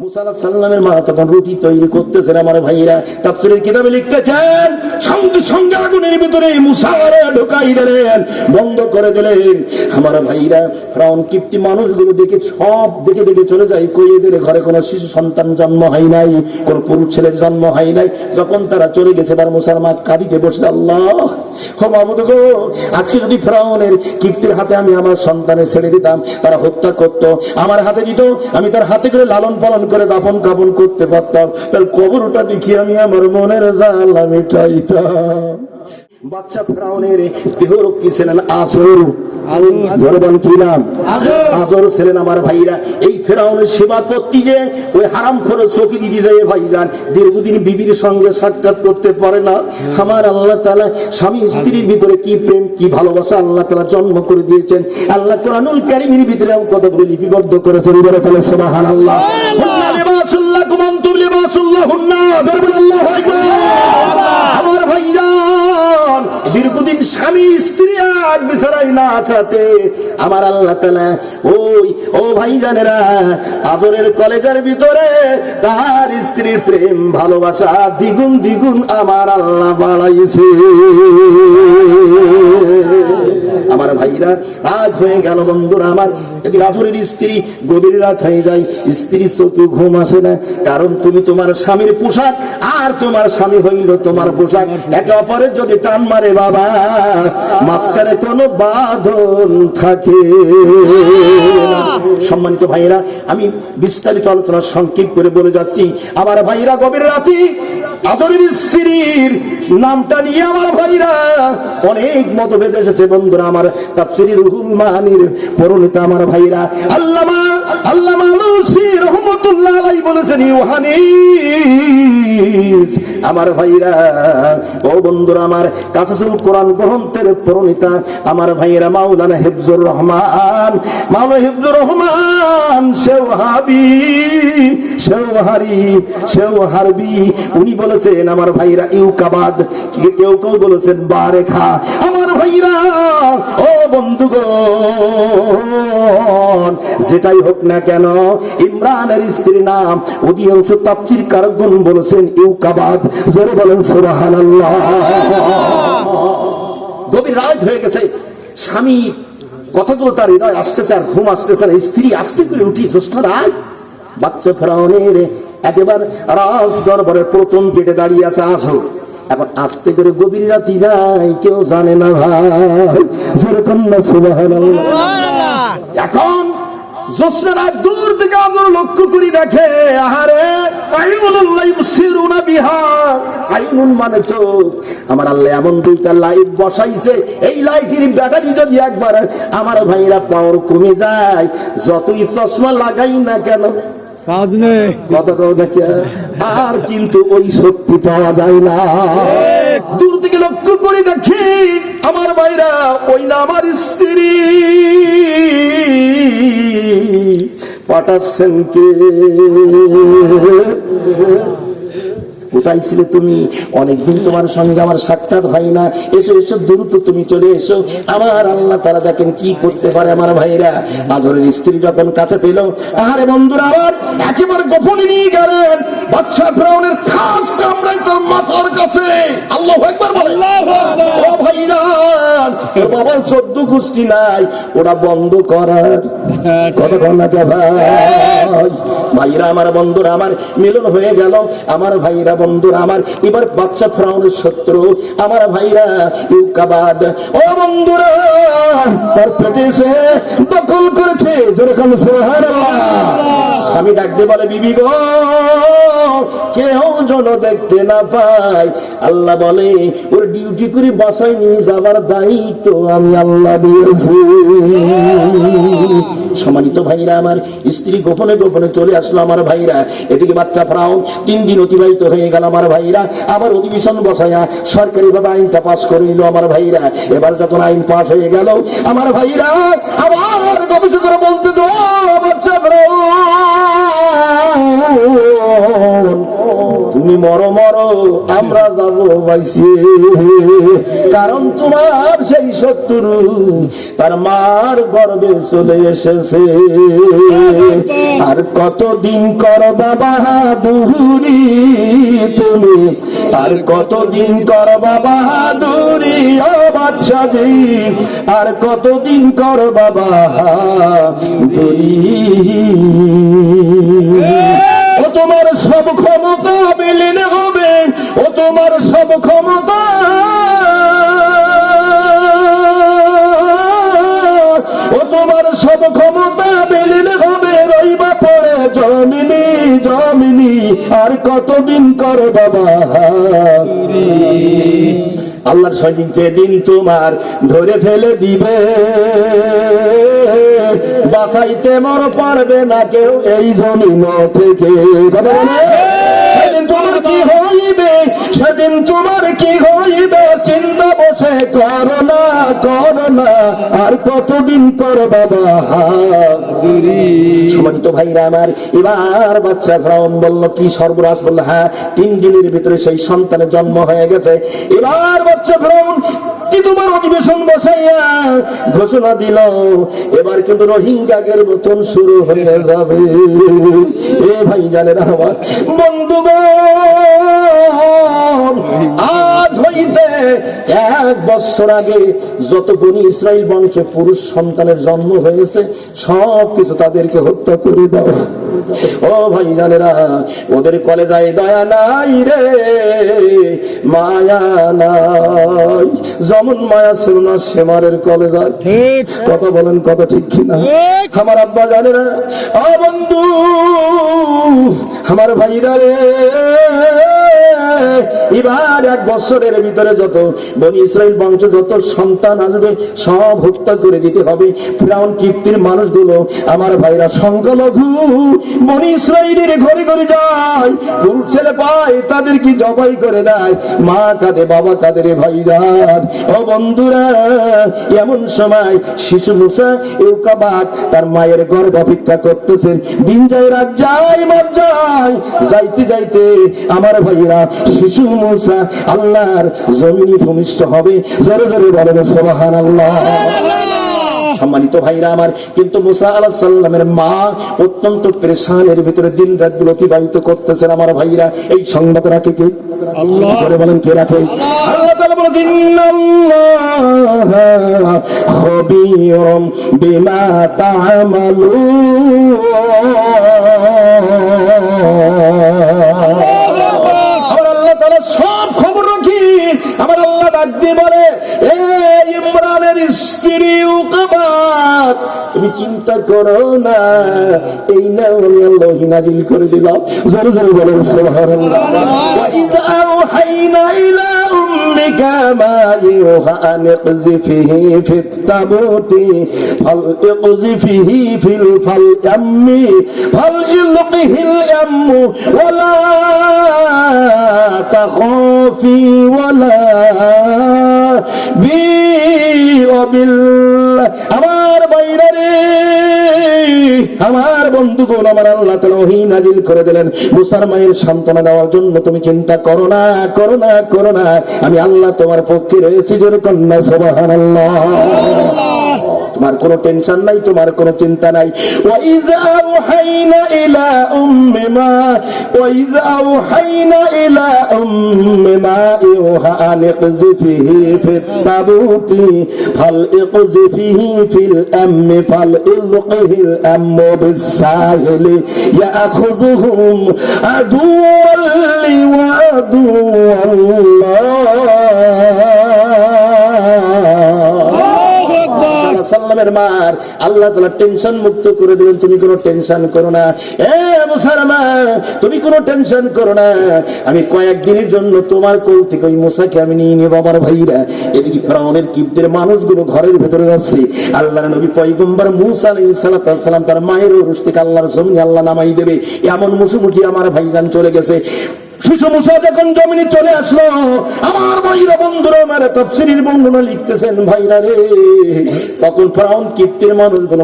মা তখন রুটি তৈরি করতেছেন আমার ভাইরা তাফসীরের কিতাবে লিখতেছেন, সঙ্গে সঙ্গে আগুনের ভিতরে মুসারে ঢোকাই দিলেন, বন্ধ করে দিলেন। আমার ভাইরা ফ্রাউন কিপ্তি মানুষগুলো দেখে, সব দেখে দেখে চলে যায়। কই এদের ঘরে কোনো শিশু সন্তান জন্ম হয় নাই? কোন পুরুষ ছেলের জন্ম হয় নাই? যখন তারা চলে গেছে, এবার মুসলমান কাঁদিতে বসে আল্লাহ হো আজকে যদি ফ্রাউনের কিপ্তির হাতে আমি আমার সন্তানের ছেড়ে দিতাম, তারা হত্যা করত, আমার হাতে দিত, আমি তার হাতে করে লালন পালন করে দাফন কাপন করতে পারতাম। তার কবরটা দেখি আমি আমার মনের জ্বালা মিটাইতাম। বাচ্চা ফেরাউনের দেহরক্ষী ছিলেন আসর জনগণ কি নাম? আজর ছিলেন আমার ভাইরা। এই ফেরাউনের সেবা করতে যে ওই হারাম করে চোখে দিদি যায় ভাইজান দীর্ঘদিন বিবির সঙ্গে সাক্ষাৎ করতে পারে না। আমার আল্লাহ তালা স্বামী স্ত্রীর ভিতরে কি প্রেম, কি ভালোবাসা আল্লাহ তালা জন্ম করে দিয়েছেন। আল্লাহ কোরআনুল কারিমের ভিতরে কতগুলো লিপিবদ্ধ করেছেন যারা কালে সুবহান আল্লাহ আমার ভাইজান দীর্ঘদিন স্বামী, স্ত্রী আর বিছানাই না আছাতে আমার আল্লাহ তালা ওই, ও ভাইজানেরা আদরের কলেজের ভিতরে তার স্ত্রীর প্রেম, ভালোবাসা দ্বিগুণ দ্বিগুণ আমার আল্লাহ বাড়াইছে। আমার ভাইরা, রাত হয়ে গেল বন্ধুরা আমার। যদি আফরের স্ত্রী গভীর রাত হয়ে যায় স্ত্রী চোখে ঘুম আসে না, কারণ তুমি তোমার স্বামীর পোশাক আর তোমার স্বামী হইল তোমার পোশাক। একে অপরের যদি টান মারে বাবা, মাঝখানে কোনো বাঁধন থাকে সম্মানিত ভাইরা আমি বিস্তারিত আলোচনা সংক্ষিপ্ত করে বলে যাচ্ছি। আমার ভাইরা গভীর রাতি আদরের স্ত্রীর নামটা নিয়ে আমার ভাইরা অনেক মতভেদ এসেছে। বন্ধুরা, আমার তাফসিরি রুহুল মাহানির পরিণত আমার ভাইরা, আল্লামা আল্লামা আমার ভাইরা, ও বন্ধুরা আমার কোরআন গ্রন্থের প্রণীতা, আমার ভাইরা মাওলানা রহমান মাওলানা রহমান, সেও হাবি, সেও হারি, সেও হারবি। উনি বলেছেন, আমার ভাইরা ইউকাবাদ কেউ কেউ বলেছেন, বারেখা। আমার ভাইরা, ও বন্ধুগণ, যেটাই হোক না কেন, ইমরানের স্ত্রীর নাম অধিকাংশ কারকগণ বলেছেন ইউকাবাদ বলেন গভীর রাত হয়ে গেছে। স্বামী কতগুলো তার হৃদয় আসতেছে আর ঘুম আসতেছে না। স্ত্রী আস্তে করে উঠি রাত বাচ্চা ফেরাউনের একেবারে রাজ দরবারের প্রথম গেটে দাঁড়িয়ে আছে আজও এখন আস্তে করে গভীর রাতি যায় কেউ জানে না ভাই। যেরকম না সুবহানাল্লাহ। এখন জ্যোৎস্না রাত দূর থেকে আদর লক্ষ্য করি দেখে আহারে আইনুল্লাহ ইবসিরুনা বিহা। আইনুন মানে চোখ। আমার আল্লাহ এমন দুইটা লাইট বসাইছে এই লাইটের ব্যাটারি যদি একবার আমার ভাইরা পাওয়ার কমে যায় যতই চশমা লাগাই না কেন কাজ নেই। নাকি? আর কিন্তু ওই শক্তি পাওয়া যায় না। লক্ষ্য করে দেখি আমার ভাইরা ওই না আমার স্ত্রী। পাঠাচ্ছেন কে? কোথায় ছিলে তুমি? অনেকদিন তোমার সঙ্গে আমার সাক্ষাৎ হয় না। এসো এসো দ্রুত তুমি চলে এসো। আমার আল্লাহ তারা দেখেন কি করতে পারে আমার ভাইরা আজরের স্ত্রী যখন কাছে পেল আরে বন্ধুরা আবার একেবারে গোপনে নিয়ে গেলেন। বাচ্চা ফ্রাউনের খাস কামড়াই তার মাথার কাছে। আল্লাহ একবার বলে ও ভাইজান ওর বাবার চোদ্দ গোষ্ঠী নাই। ওরা বন্ধ করার কথা না কে ভাই ভাইরা আমার বন্ধুরা, আমার মিলন হয়ে গেল। আমার ভাইরা বন্ধুরা, আমার এবার বাচ্চা ফ্রাউনের শত্রু। আমার ভাইরা ইউকাবাদ। ও বন্ধুরা, তার পেটে এসে দখল করেছে, যেরকম আমি ডাকতে বলে, বিবি গো, কেউ যেন দেখতে না পায়। আল্লাহ বলে, ওর ডিউটি করে বাসায় নিয়ে যাবার দায়িত্ব আমি আল্লাহ দিয়েছি। সম্মানিত ভাইরা, আমার স্ত্রী গোপনে গোপনে চলে আসলো আমার ভাইরা। এদিকে বাচ্চা ফ্রাউন তিন দিন অতিবাহিত হয়ে গেল আমার ভাইরা। আবার অধিবেশন বসায়া সরকারি ভাবে আইনটা পাশ করে নিল আমার ভাইরা। এবার যখন আইন পাশ হয়ে গেল, আমার ভাইরা, আবার গবেষকরা বলতে তো বাচ্চা ফ্রাউন তুমি মরো মরো, আমরা যাব বাইসি কারণ তোমার সেই শত্রু, তার মার গর্বে চলে এসেছে। আর কতদিন কর বাবা দুহুরি তুমি? আর কতদিন কর বাবা দুরি ও বাদশাহী? আর কতদিন কর বাবা দুরি ও তোমার সব ক্ষমতা বিলীন হবে, ও তোমার সব ক্ষমতা। ও তোমার সব ক্ষমতা বিলীন হবে, রইবা পড়ে জমিনি জমিনি। আর কতদিন করো বাবা? আল্লাহর সৈনিক যেদিন তোমার ধরে ফেলে দিবে, বাঁচাইতে মর পারবে না কেউ এই জমিন থেকে। কথা বলে সেদিন তোমার কি হইবে সেদিন তোমার কি হইবে চিন্তা বসে করো না করো না, আর কতদিন কর বাবা ভাইরা আমার, এবার বাচ্চা বলল, কি বলল হ্যাঁ তিন দিনের ভিতরে সেই সন্তানের জন্ম হয়ে গেছে। এবার বাচ্চা তোমার অধিবেশন বসাইয়া ঘোষণা দিল, এবার কিন্তু রোহিঙ্গাগের মতন শুরু হয়ে যাবে। এ ভাই জানেন আমার বন্ধুগণ, আজ হইতে এক বছর আগে যত বনি ইসরায়েল বংশে পুরুষ সন্তানের জন্ম হয়েছে সব কিছু তাদেরকে হত্যা করে দেওয়া ও ভাই জানেরা ওদের কলেজায় দয়া নাই রে মায়া নাই। যেমন মায়া ছিল না সেমারের কলেজায় ঠিক। কথা বলেন কথা ঠিক কিনা? আমার আব্বা জানে না ও বন্ধু আমার ভাইরা রে এবার এক বছরের ভিতরে যত বনি ইসরায়েল বংশ, যত সন্তান আসবে, সব হত্যা করে দিতে হবে। ফিরাউন কীর্তির মানুষগুলো, আমার ভাইরা সংখ্যালঘু, বনি ইসরায়েলের ঘরে ঘরে যায় পুরুষ ছেলে পায়, তাদের কি জবাই করে দেয়? মা কাঁদে, বাবা কাঁদে রে ভাইজান ও বন্ধুরা, এমন সময় শিশু মুসা ইউকাবাদ তার মায়ের গর্ভ অপেক্ষা করতেছেন। দিন যায়, রাত যায় মার যায়, যাইতে যাইতে আমার ভাইরা শিশু মুসা আল্লাহর জমিনি ভূমিষ্ঠ হবে। জোরে জোরে বলেন সোহান আল্লাহ সম্মানিত ভাইরা আমার কিন্তু মুসা আলাহ সাল্লামের মা অত্যন্ত প্রেশানের ভিতরে দিন রাতগুলো অতিবাহিত করতেছেন আমার ভাইরা। এই সংবাদ রাখে কে আল্লাহ। বলেন কে রাখে? আল্লাহ তাআলা বলে ইন্নাল্লাহা খবীরুম বিমা তা'মালুন ডাক দিয়ে বলে, হে ইমরানের স্ত্রী উকবাত তুমি চিন্তা করো না, এই না আমি আল্লাহ নাজিল করে দিলাম। জোরে জোরে বলেন, সুবহানাল্লাহ। ওয়া ইযা আওহাইনা ইলা আন ইকযিফিহি ফিত তাবুতি ফাল ইকযিফিহি ফিল ফাল ইয়াম্মি ফাল ইলকিহিল ইয়াম্মু ওয়ালা তাখাফি ওয়ালা বি ওয়াবিল আমার বাইরে আমার বন্ধুগণ, আমার আল্লাহ তাআলা ওহী নাজিল করে দিলেন। মুসার মায়ের সান্ত্বনা দেওয়ার জন্য তুমি চিন্তা করো না করো না করো না। আমি আল্লাহ তোমার পক্ষে রয়েছি জোরে কন্যা সুবহানাল্লাহ। তোমার কোনো টেনশন নাই, তোমার কোনো চিন্তা নাই। ওয়াইজা আওহাইনা ইলা উম্মি মা, ওয়াইজা আওহাইনা ইলা উম্মি মা, ইউহা আন ইকযিফিহি ফিত তাবুতি, ফাল ইকযিফিহি ফিল আম্মি, ফাল ইলকিহিল আম্মু বিসাহিলি ইয়াখুযুহুম আদুওয়াল লি ওয়া আদুওয়াল্লাহ সাল্লামের মার। আল্লাহ তালা টেনশন মুক্ত করে দিলেন, তুমি কোনো টেনশন করো না। এ মুসারমা তুমি কোনো টেনশন করো না। আমি কয়েকদিনের জন্য তোমার কোল থেকে ওই মুসাকে আমি নিয়ে নেব, আমার ভাইরা। এদিকে ফেরাউনের কিবদের মানুষগুলো ঘরের ভেতরে যাচ্ছে। আল্লাহ নবী পয়গম্বর মুসা আলাইহিস সালাম তার মায়ের ওরস থেকে আল্লাহর জমিনে আল্লাহ নামাই দেবে। এমন মুখোমুখি আমার ভাইজান চলে গেছে। শিশু মুসা যখন জমিনে চলে আসলো, আমার ভাইরা বন্ধুরা আমার তাফসিরের বর্ণনা লিখতেছেন, ভাইরা রে, তখন ফ্রাউন কীর্তির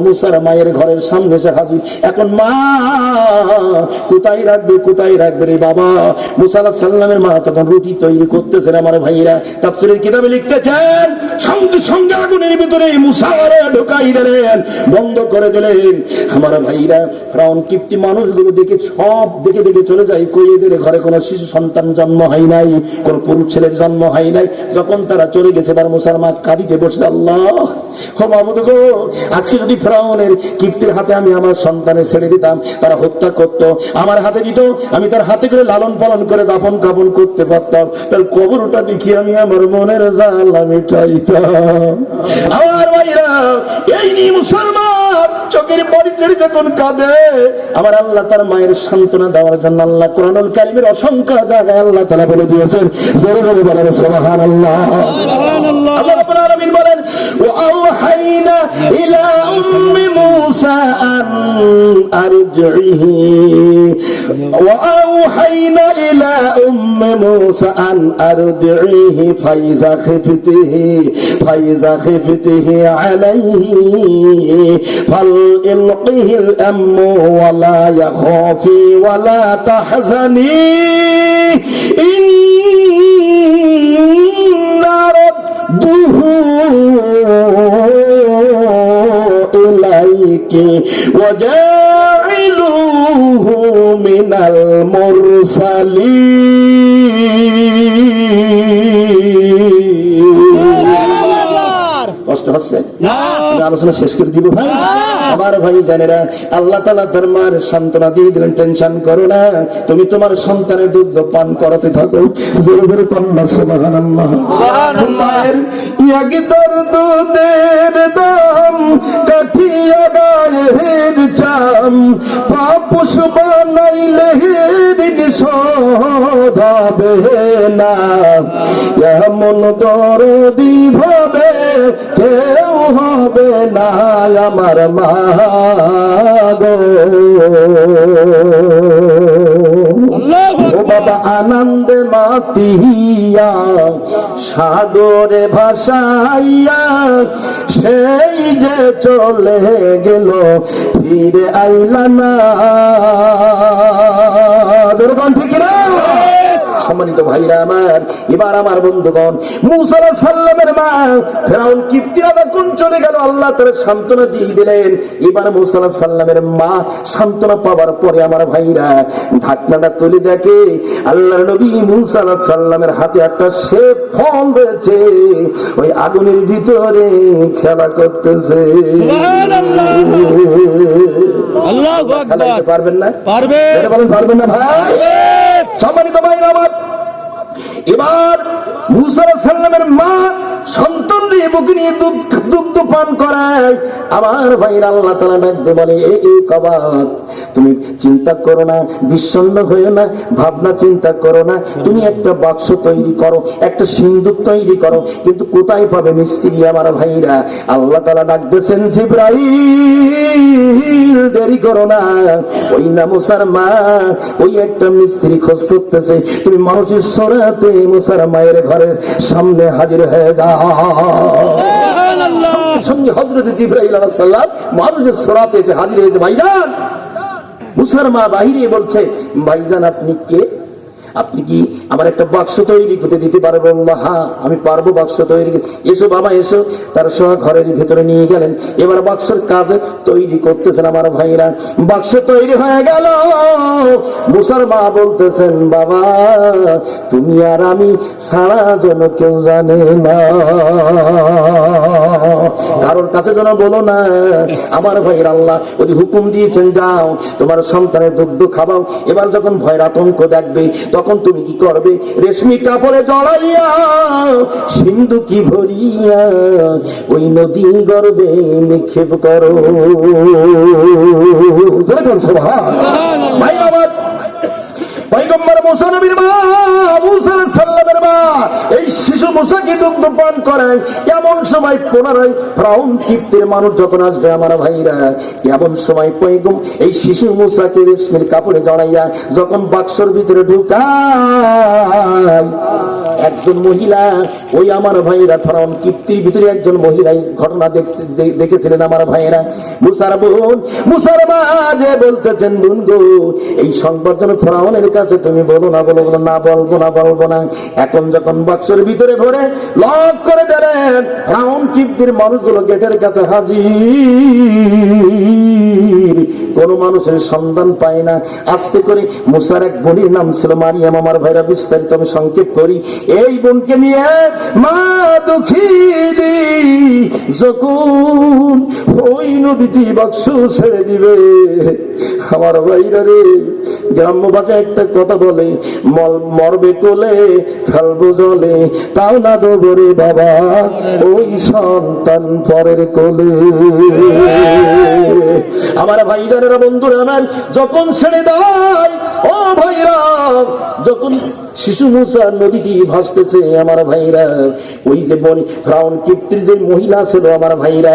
মুসার মায়ের ঘরের সামনে হাজির। এখন মা, কোথায় রাখবে কোথায় রাখবে রে বাবা? সাল্লামের মা তখন রুটি তৈরি করতেছেন আমার ভাইরা। কিতাবে লিখতেছেন, সঙ্গে সঙ্গে আগুনের ভিতরে ঢোকাই দিলেন, বন্ধ করে দিলেন। আমার ভাইরা, ফ্রাউন কীর্তি মানুষগুলো দেখে সব দেখে দেখে চলে যায়, কই এদের ঘরে কোনো শিশু সন্তান জন্ম হয় নাই, কোন পুরুষ ছেলের জন্ম হয় নাই। যখন তারা চলে গেছে এবার মুসলমান কাঁদিতে বসে, আল্লাহ আজকে যদি ফ্রাউনের কীর্তির হাতে আমি আমার সন্তানের ছেড়ে দিতাম, তারা হত্যা করত, আমার হাতে দিত, আমি তার হাতে করে লালন পালন করে দাপন কাপন করতে পারতাম, তার কবরটা দেখি আমি আমার মনের জাল আমি চাইতাম আমার ভাইরা, এই নিয়ে মুসলমান চোখের পরি ছেড়ে যখন কাঁদে আমার আল্লাহ তার মায়ের সান্ত্বনা দেওয়ার জন্য আল্লাহ কোরআনুল কারিমের অসংখ্য জায়গায় আল্লাহ তালা বলে দিয়েছেন জোরে জোরে বলেন সোহান আল্লাহ আল্লাহ রাব্বুল আলামিন বলেন ওয়াওহাইনা ইলা উম্মি মূসা আন আরজিহি। ওয়াওহাইনা ইলা উম্মি মূসা আন আরজিহি ফাইজা খিফতিহি ফাইজা খিফতিহি আলাইহি। ফাল ইলকিহিল আম্মু ওয়ালা ইয়াখাফি ওয়ালা তাহজানি ইন্না رده إليك وجاعلوه من المرسلين কষ্ট হচ্ছে আমি আলোচনা শেষ করে দিব ভাই আমার ভাই জানেরা আল্লাহ তালা তার মার সান্ত্বনা দিয়ে দিলেন, টেনশন করো না, তুমি তোমার সন্তানের দুগ্ধ পান করাতে থাকো। জোরে জোরে কন্যা দুধের দাম কাঠিয়া চাম, পাপুষ বানাইলে না। এমন ভাবে কেউ হবে না আমার মা। ও বাবা আনন্দে মাতিয়া সাগরে ভাসাইয়া সেই যে চলে গেল ফিরে আইলা না। যেরকম ঠিক না সম্মানিত ভাইরা আমার এবার আমার বন্ধুগণ মুসা সাল্লামের মা ফেরাউন কিপ্তিরা তখন চলে গেল? আল্লাহ তার সান্ত্বনা দিয়ে দিলেন। এবার মুসা আলাইহিস সাল্লামের মা সান্ত্বনা পাওয়ার পরে আমার ভাইরা ঢাকনাটা তুলে দেখে আল্লাহর নবী মুসা আলাইহিস সাল্লামের হাতে একটা শেপ ফল রয়েছে। ওই আগুনের ভিতরে খেলা করতেছে। আল্লাহু পারবেন না? পারবে। এটা বলেন পারবেন না ভাই? সম্মানিত ভাই আমার, এবার মুসা সাল্লামের মা সন্তান দিয়ে বুকে নিয়ে দুগ্ধ পান করায়, আমার ভাইয়ের আল্লাহ তালা ডাকতে বলে এই কবাত তুমি চিন্তা করো না বিষণ্ণ হয়েও না ভাবনা চিন্তা করো না। তুমি একটা বাক্স তৈরি করো একটা সিন্দুক তৈরি করো কিন্তু কোথায় পাবে মিস্ত্রি আমার ভাইরা? আল্লাহ তালা ডাকতেছেন জিব্রাইল দেরি করো না। ওই না মুসার মা ওই একটা মিস্ত্রি খোঁজ করতেছে। তুমি মানুষের সরাতে মুসার মায়ের ঘরের সামনে হাজির হয়ে যাও। সঙ্গে হজরত জিব্রাইল আলাইহিস সালাম মানুষের সরাতে এসে হাজির হয়েছে ভাইজান মুসার মা বাহিরে বলছে ভাইজান আপনি কে? আপনি কি আমার একটা বাক্স তৈরি করতে দিতে পারব বলল, হ্যাঁ আমি পারব বাক্স তৈরি। এসো বাবা এসো। তার সহ ঘরের ভেতরে নিয়ে গেলেন। এবার বাক্সের কাজ তৈরি করতেছেন আমার ভাইরা। বাক্স তৈরি হয়ে গেল। মুসার মা বলতেছেন বাবা তুমি আর আমি ছাড়া যেন কেউ জানে না। কারোর কাছে যেন বলো না, আমার ভাইয়ের আল্লাহ ওই হুকুম দিয়েছেন, যাও, তোমার সন্তানের দুগ্ধ খাবাও এবার যখন ভয়ের আতঙ্ক দেখবে, তখন তুমি কি করবে? রেশমি কাপড়ে জড়াইয়া সিন্ধু কি ভরিয়া ওই নদী গর্বে নিক্ষেপ করো। যেরকম ভাই আমার মুসা নবীর মা, মুসা সাল্লামের মা, এই শিশু মুসাকে দুগ্ধ পান করায়, এমন সময় পুনরায় ফ্রাউন মানুষ যখন আসবে আমার ভাইরা, এমন সময় পয়গম এই শিশু মুসাকে রেশমির কাপড়ে জড়াইয়া যখন বাক্সর ভিতরে ঢুকায় একজন মহিলা ওই আমার ভাইরা ফরাউন কীর্তির ভিতরে একজন মহিলা ঘটনা দেখছে- দেখেছিলেন আমার ভাইরা মুসার বোন মুসার মা যে বলতেছেন বোন গো এই সংবাদ যেন ফরাউনের কাছে তুমি বলো না বলো বলো, না বলব না বলব না। এখন যখন বাক্সের ভিতরে ভরে লক করে দিলেন ফরাউন কীর্তির মানুষগুলো গেটের কাছে হাজির। কোন মানুষের সন্ধান পায় না। আস্তে করে মুসার এক বোনের নাম ছিল মারিয়াম। আমার ভাইরা বিস্তারিত আমি সংক্ষেপ করি। এই বোনকে নিয়ে মা দুঃখিনী যখন ওই নদীটি বাক্স ছেড়ে দিবে আমার ভাইরা রে গ্রাম্য ভাষায় একটা কথা বলে মরবে কোলে ফেলব জলে, তাও না দেবো রে বাবা, ওই সন্তান পরের কোলে। আমার ভাইজানেরা বন্ধুরা আমার, যখন ছেড়ে দেয়, ও ভাইরা, যখন শিশু মুসা নদীটি ভাসতেছে, আমার ভাইরা, ওই যে বনি ফ্রাউন কীর্তির যে মহিলা ছিল আমার ভাইরা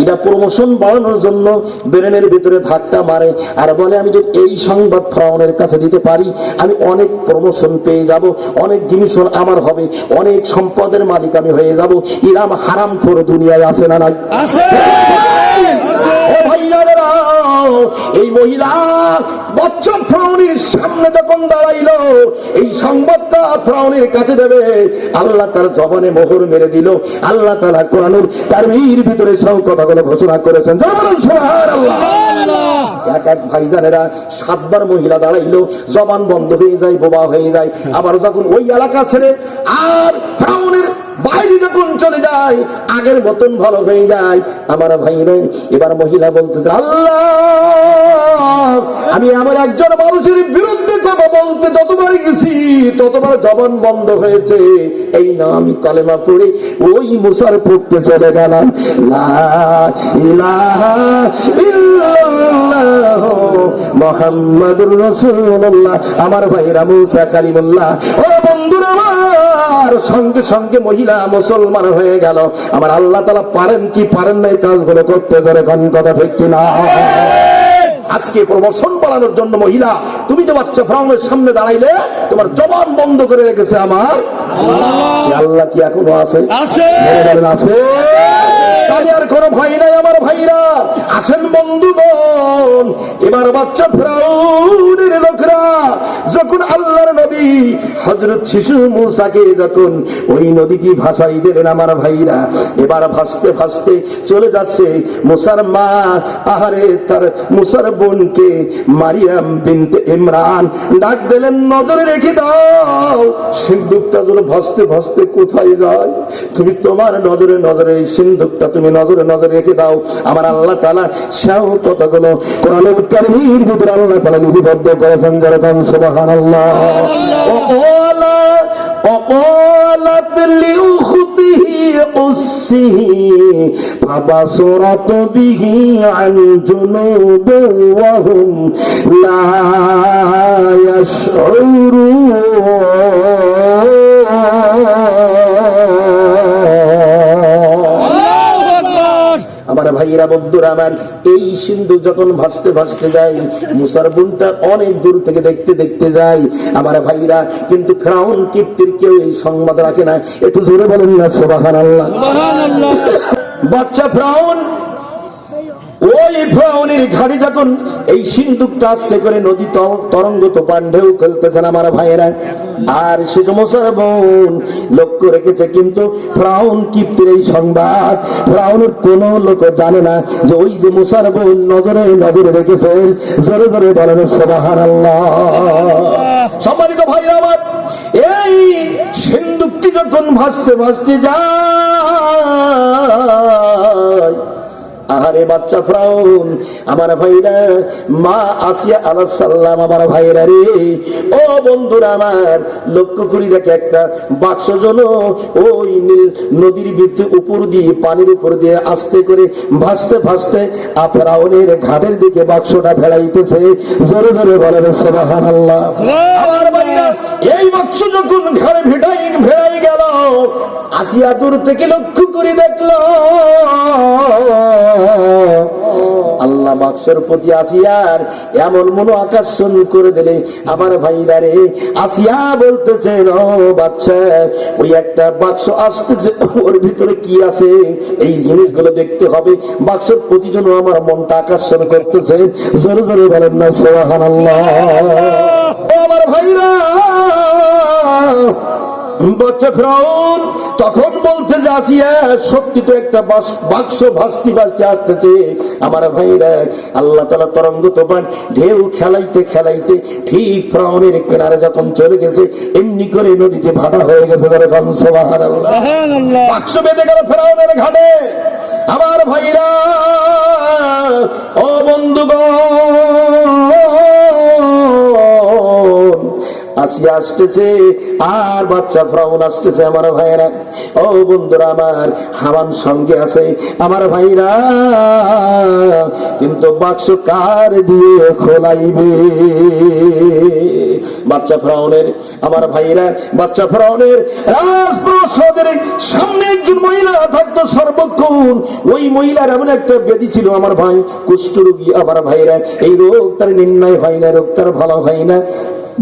এটা প্রমোশন বাড়ানোর জন্য ব্রেনের ভিতরে ধাক্কা মারে, আর বলে, আমি যদি এই সংবাদ ফ্রাউনের কাছে দিতে পারি, আমি অনেক প্রমোশন পেয়ে যাব, অনেক জিনিস আমার হবে, অনেক সম্পদের মালিক আমি হয়ে যাব। ইরাম হারাম করে দুনিয়ায় আসে না নাই? আছে! এই মহিলা বাচ্চা ফ্রাউনির সামনে যখন দাঁড়াইলো এই সংবাদটা ফ্রাউনির কাছে দেবে। আল্লাহ তার জবানে মোহর মেরে দিল। আল্লাহ তালা কোরআনুর তার ভিতরে সব কথাগুলো ঘোষণা করেছেন। এক এক ভাইজানেরা সাতবার মহিলা দাঁড়াইলো জবান বন্ধ হয়ে যায় বোবা হয়ে যায়। আবার যখন ওই এলাকা ছেড়ে আর ফ্রাউনের যায়, আগের মতন ভালো হয়ে যায়। আমার ভাইরা, এবার মহিলা বলতেছে, আল্লাহ, আমি আমার একজন মানুষের বিরুদ্ধে কথা বলতে যতবার গেছি, ততবার জবান বন্ধ হয়েছে। এই না আমি কলেমা পড়ে ওই মুসার পড়তে চলে গেলাম। মুহাম্মাদুর রাসূলুল্লাহ। আমার ভাইরা মুসা কালিমুল্লাহ, ও বন্ধুরা আমার সঙ্গে সঙ্গে মহিলা মুসলমান হয়ে গেল। আমার আল্লাহ তালা পারেন কি পারেন না এই কাজগুলো করতে যারে কোন কথা ঠিক কিনা আজকে প্রমোশন বাড়ানোর জন্য মহিলা তুমি যে বাচ্চা ফ্রাউনের সামনে দাঁড়াইলে তোমার জবান বন্ধ করে রেখেছে আমার। আল্লাহ। কি এখনও আছে? আছে? তাহলে আর কোনো ভয় নাই আমার ভাইরা। আসেন বন্ধুগণ এবার বাচ্চা ফ্রাউনের লোকরা যখন আল্লাহর নবী হযরত শিশু মুসাকে যখন ওই নদীটি ভাসাই দিলেন আমার ভাইরা, এবার ভাসতে ভাসতে চলে যাচ্ছে মুসার মা, আহারে তার মুসার বোনকে মারিয়াম বিনতে ইমরান ডাক দিলেন, নজরে রেখে দাও, সিন্ধুকটা যেন ভাসতে ভাসতে কোথায় যায়? তুমি তোমার নজরে নজরে, এই সিন্ধুকটা তুমি নজরে নজরে রেখে দাও। আমার আল্লাহ তালা সেও কথাগুলো কোরআনের কারিমির ভিতরে আল্লাহ তালা লিপিবদ্ধ করেছেন যেরকম সুবহানাল্লাহ। وقال وقالت لأخته قصه فبصرت به عن جنوب وهم لا يشعرون ভাইয়েরা বন্ধুরা আমার এই সিন্ধু যখন ভাসতে ভাসতে যায় মুসার বোনটা অনেক দূর থেকে দেখতে দেখতে যাই আমার ভাইরা কিন্তু ফেরাউন কীর্তির কেউ এই সংবাদ রাখে না। একটু জোরে বলেন না সোবাহান আল্লাহ বাচ্চা ফ্রাউন ওই ফ্রাউনের ঘাড়ি যখন এই সিন্ধুকটা আস্তে করে নদী তরঙ্গ তো পান্ডেও খেলতেছেন আমার ভাইয়েরা। আর সে সমস্যার বোন লক্ষ্য রেখেছে কিন্তু ফ্রাউন কিপ্তির এই সংবাদ। ফ্রাউনের কোন লোক জানে না যে ওই যে মুসার বোন নজরে নজরে রেখেছেন। জোরে জোরে বলেন সোবাহার আল্লাহ সম্মানিত ভাইরা আমার, এই সিন্ধুকটি যখন ভাসতে ভাসতে যায় আহারে বাচ্চা ফ্রাউন, আমার ভাইরা, মা আসিয়া আলাহ সাল্লাম আমার ভাইরা রে। ও বন্ধুরা আমার, লক্ষ্য করি দেখে একটা বাক্স জন ওই নীল নদীর বিদ্যুৎ উপর দিয়ে, পানির উপর দিয়ে আস্তে করে ভাসতে ভাসতে আফরাউনের ঘাটের দিকে বাক্সটা ভেড়াইতেছে। জোরে জোরে বলেন, সুবহানাল্লাহ। আমার ভাইরা, এই বাক্স যখন ঘরে ভেটাই, ভেড়াই গেল, আসিয়া দূর থেকে লক্ষ্য করে দেখল আল্লাহ প্রতি আসিয়ার এমন মনো আকর্ষণ করে দিলে আমার ভাইরা রে আসিয়া বলতেছে বাচ্চা, ওই একটা বাক্স আসতেছে, ওর ভিতরে কি আছে? এই জিনিসগুলো দেখতে হবে। বাক্সের প্রতি জন্য আমার মনটা আকর্ষণ করতেছে। জোরে জোরে বলেন না সোহান আল্লাহ আমার ভাইরা! বাচ্চা ফ্রাউন তখন বলতে যাসিয়া সত্যি তো একটা বাক্স ভাস্তি ভাসতে আসতেছে। আমার ভাইরা আল্লাহ তালা তরঙ্গ তোপান ঢেউ খেলাইতে খেলাইতে ঠিক ফ্রাউনের কিনারে যখন চলে গেছে এমনি করে নদীতে ভাটা হয়ে গেছে সোহার আল্লাহ বাক্স বেঁধে গেল ফেরাউনের ঘাটে। আমার ভাইরা ও বন্ধুগণ আসিয়া আসতেছে আর বাচ্চা ফ্রাউন আসতেছে আমার ভাইরা ও বন্ধুরা, আমার হামান সঙ্গে আছে আমার ভাইরা। কিন্তু বাক্স কার দিয়ে খোলাইবে? বাচ্চা ফ্রাউনের, আমার ভাইরা, বাচ্চা ফ্রাউনের রাজপ্রসাদের সামনে একজন মহিলা থাকতো সর্বক্ষণ। ওই মহিলার এমন একটা ব্যাধি ছিল আমার ভাই, কুষ্ঠরোগী আমার ভাইরা। এই রোগ তার নির্ণয় হয় না, রোগ তার ভালো হয় না।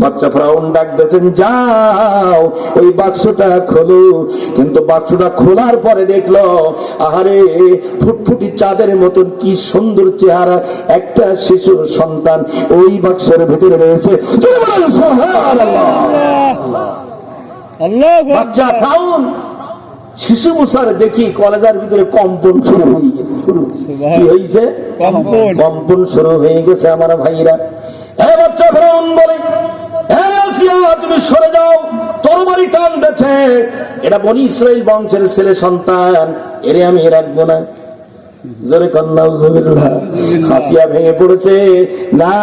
বাচ্চা ফ্রাউন ডাক দিয়েছেন যাও ওই বাক্সটা খোলো। কিন্তু বাক্সটা খোলার পরে দেখল আহারে ফুটফুটি চাঁদের মতন কি সুন্দর চেহারা একটা শিশুর সন্তান ওই বাক্সের ভিতরে রয়েছে। বাচ্চা ফ্রাউন শিশু মুসার দেখি কলেজের ভিতরে কম্পন শুরু হয়ে গেছে। কি হয়েছে? কম্পন। শুরু হয়ে গেছে আমার ভাইরা। এ বাচ্চা ফ্রাউন বলে তুমি সরে যাও। তরবারি টান বেছে। এটা বনি ইসরায়েল বংশের ছেলে সন্তান। এরে আমি রাখব না। জোরে কন্যা হাসিয়া ভেঙে পড়েছে। না,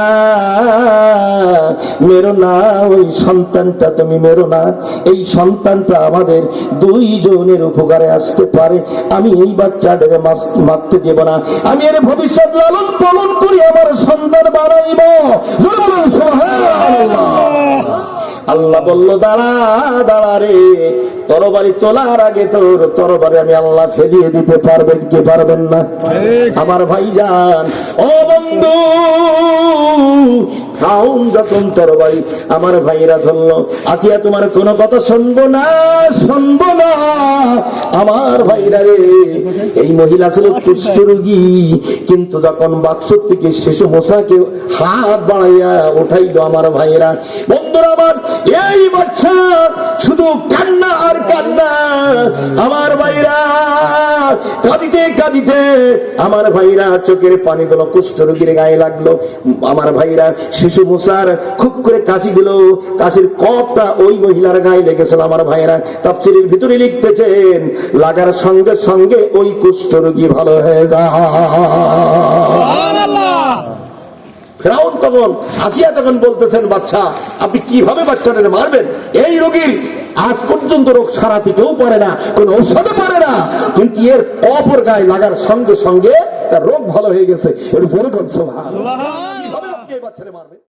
মেরো না, ওই সন্তানটা তুমি মেরো না। এই সন্তানটা আমাদের দুইজনের উপকারে আসতে পারে। আমি এই বাচ্চাটাকে মারতে দেব না। আমি এর ভবিষ্যৎ লালন পালন করি, আমার সন্তান বানাইব। জোরে বলুন। আল্লাহ বলল দাঁড়া দাঁড়া রে। তরবারি তোলার আগে তোর তরবারি আমি আল্লাহ ফেলিয়ে দিতে পারবেন কি পারবেন না? আমার ভাইজান ও বন্ধু খাউন যখন তরবারি। আমার ভাইরা ধরলো আসিয়া তোমার কোনো কথা শুনব না শুনব না। আমার ভাইরা রে এই মহিলা ছিল কুষ্ঠ রোগী। কিন্তু যখন বাক্স থেকে শিশু মশাকে হাত বাড়াইয়া উঠাইলো আমার ভাইরা এই বাচ্চা শুধু কান্না আর কান্না। আমার ভাইরা, কাঁদিতে কাঁদিতে আমার ভাইরা চোখের কুষ্ঠ রোগীর গায়ে লাগল। আমার ভাইরা শিশু মুসার খুব করে কাশি দিল। কাশির কপটা ওই মহিলার গায়ে লেগেছিল আমার ভাইরা। তাফসিরের ভিতরে লিখতেছেন, লাগার সঙ্গে সঙ্গে ওই কুষ্ঠ রোগী ভালো হয়ে সুবহানাল্লাহ। ফেরাউন তখন আসিয়া তখন বলতেছেন বাচ্চা আপনি কীভাবে বাচ্চাটাকে মারবেন? এই রোগীর আজ পর্যন্ত রোগ সারাতে কেউ পারে না কোন ঔষধে পারে না। কিন্তু এর অপর গায়ে লাগার সঙ্গে সঙ্গে তার রোগ ভালো হয়ে গেছে। এটা যেরকম এই বাচ্চারে মারবেন?